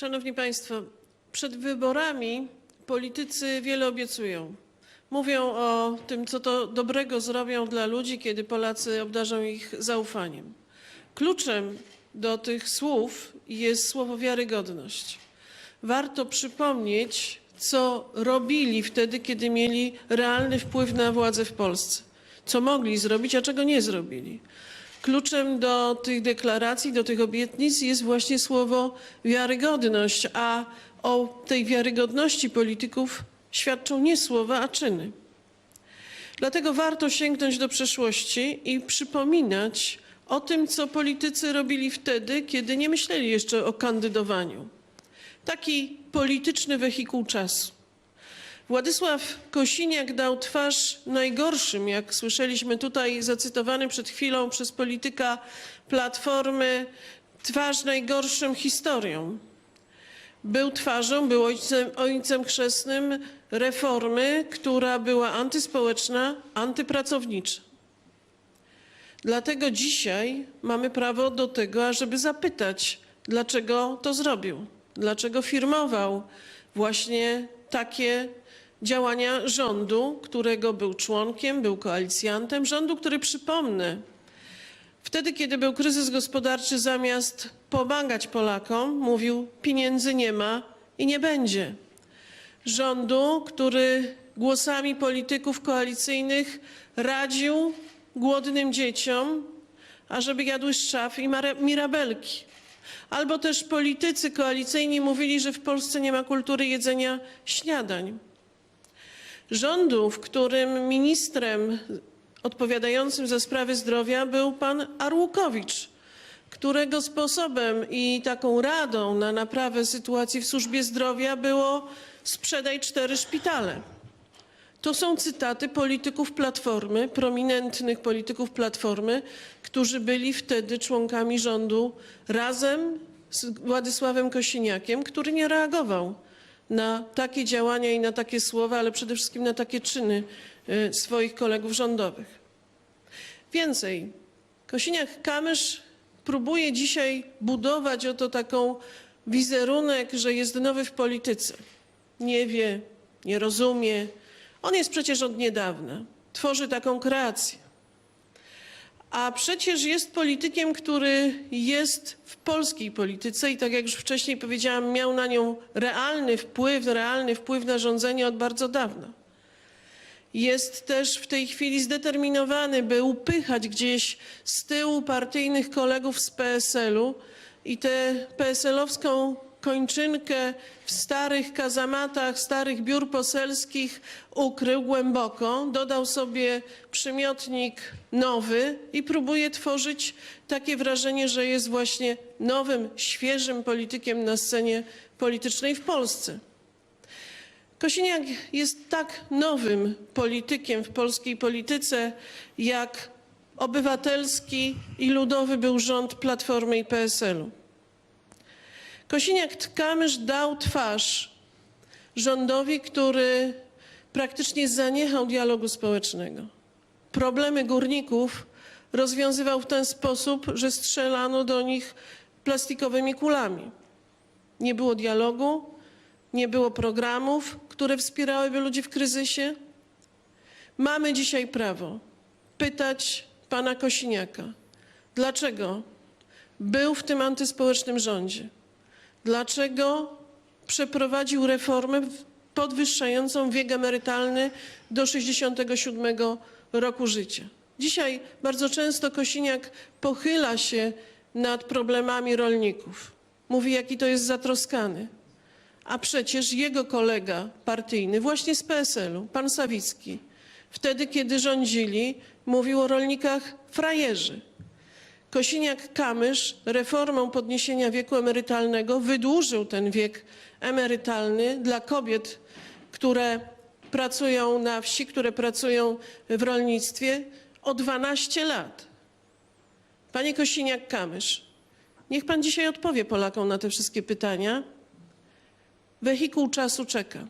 Szanowni Państwo, przed wyborami politycy wiele obiecują. Mówią o tym, co to dobrego zrobią dla ludzi, kiedy Polacy obdarzą ich zaufaniem. Kluczem do tych słów jest słowo wiarygodność. Warto przypomnieć, co robili wtedy, kiedy mieli realny wpływ na władzę w Polsce. Co mogli zrobić, a czego nie zrobili. Kluczem do tych deklaracji, do tych obietnic jest właśnie słowo wiarygodność, a o tej wiarygodności polityków świadczą nie słowa, a czyny. Dlatego warto sięgnąć do przeszłości i przypominać o tym, co politycy robili wtedy, kiedy nie myśleli jeszcze o kandydowaniu. Taki polityczny wehikuł czasu. Władysław Kosiniak dał twarz najgorszym, jak słyszeliśmy tutaj zacytowany przed chwilą przez polityka Platformy, twarz najgorszym historią. Był twarzą, był ojcem, ojcem chrzestnym reformy, która była antyspołeczna, antypracownicza. Dlatego dzisiaj mamy prawo do tego, ażeby zapytać, dlaczego to zrobił, dlaczego firmował właśnie takie działania rządu, którego był członkiem, był koalicjantem, rządu, który przypomnę, wtedy, kiedy był kryzys gospodarczy, zamiast pomagać Polakom, mówił: pieniędzy nie ma i nie będzie. Rządu, który głosami polityków koalicyjnych radził głodnym dzieciom, ażeby jadły szczaw i mirabelki. Albo też politycy koalicyjni mówili, że w Polsce nie ma kultury jedzenia śniadań rządu, w którym ministrem odpowiadającym za sprawy zdrowia był pan Arłukowicz, którego sposobem i taką radą na naprawę sytuacji w służbie zdrowia było sprzedaj cztery szpitale. To są cytaty polityków Platformy, prominentnych polityków Platformy, którzy byli wtedy członkami rządu razem z Władysławem Kosiniakiem, który nie reagował na takie działania i na takie słowa, ale przede wszystkim na takie czyny y, swoich kolegów rządowych. Więcej, Kosiniak-Kamysz próbuje dzisiaj budować oto taką wizerunek, że jest nowy w polityce. Nie wie, nie rozumie. On jest przecież od niedawna. Tworzy taką kreację. A przecież jest politykiem, który jest w polskiej polityce i tak jak już wcześniej powiedziałam, miał na nią realny wpływ, realny wpływ na rządzenie od bardzo dawna. Jest też w tej chwili zdeterminowany, by upychać gdzieś z tyłu partyjnych kolegów z PSL-u i tę PSL-owską kończynkę w starych kazamatach, starych biur poselskich ukrył głęboko, dodał sobie przymiotnik nowy i próbuje tworzyć takie wrażenie, że jest właśnie nowym, świeżym politykiem na scenie politycznej w Polsce. Kosiniak jest tak nowym politykiem w polskiej polityce, jak obywatelski i ludowy był rząd Platformy i PSL-u. Kosiniak-Kamysz dał twarz rządowi, który praktycznie zaniechał dialogu społecznego. Problemy górników rozwiązywał w ten sposób, że strzelano do nich plastikowymi kulami. Nie było dialogu, nie było programów, które wspierałyby ludzi w kryzysie. Mamy dzisiaj prawo pytać pana Kosiniaka, dlaczego był w tym antyspołecznym rządzie. Dlaczego przeprowadził reformę podwyższającą wiek emerytalny do 67 roku życia? Dzisiaj bardzo często Kosiniak pochyla się nad problemami rolników. Mówi, jaki to jest zatroskany. A przecież jego kolega partyjny, właśnie z PSL-u, pan Sawicki, wtedy, kiedy rządzili, mówił o rolnikach frajerzy. Kosiniak-Kamysz reformą podniesienia wieku emerytalnego wydłużył ten wiek emerytalny dla kobiet, które pracują na wsi, które pracują w rolnictwie o 12 lat. Panie Kosiniak-Kamysz, niech pan dzisiaj odpowie Polakom na te wszystkie pytania. Wehikuł czasu czeka.